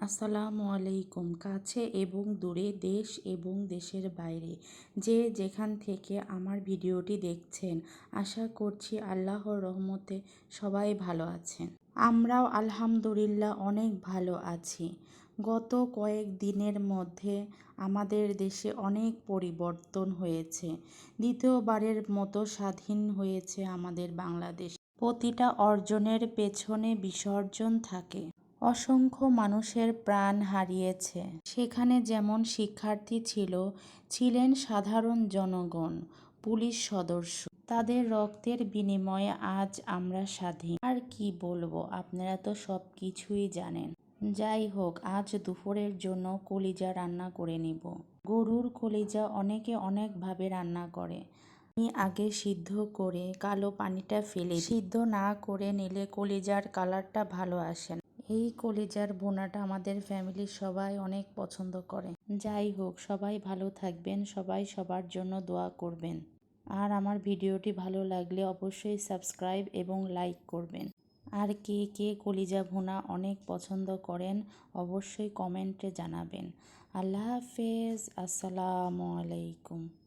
আসসালামু আলাইকুম। কাছে এবং দূরে দেশ এবং দেশের বাইরে যে যেখান থেকে আমার ভিডিওটি দেখছেন, আশা করছি আল্লাহর রহমতে সবাই ভালো আছেন। আমরাও আলহামদুলিল্লাহ অনেক ভালো আছি। গত কয়েক দিনের মধ্যে আমাদের দেশে অনেক পরিবর্তন হয়েছে। দ্বিতীয়বারের মতো স্বাধীন হয়েছে আমাদের বাংলাদেশ। প্রতিটা অর্জনের পেছনে বিসর্জন থাকে। অসংখ্য মানুষের প্রাণ হারিয়েছে। সেখানে যেমন শিক্ষার্থী ছিল, ছিলেন সাধারণ জনগণ, পুলিশ সদস্য। তাদের রক্তের বিনিময়ে আজ আমরা স্বাধীন। আর কি বলব, আপনারা তো সব কিছুই জানেন। যাই হোক, আজ দুপুরের জন্য কলিজা রান্না করে নিব। গরুর কলিজা অনেকে অনেকভাবে রান্না করে। আমি আগে সিদ্ধ করে কালো পানিটা ফেলে সিদ্ধ না করে নিলে কলিজার কালারটা ভালো আসে না। এই কলিজার বোনাটা আমাদের ফ্যামিলির সবাই অনেক পছন্দ করে। যাই হোক, সবাই ভালো থাকবেন, সবাই সবার জন্য দোয়া করবেন। আর আমার ভিডিওটি ভালো লাগলে অবশ্যই সাবস্ক্রাইব এবং লাইক করবেন। আর কে কে কলিজা ভুনা অনেক পছন্দ করেন, অবশ্যই কমেন্টে জানাবেন। আল্লাহ হাফেজ, আসসালামু আলাইকুম।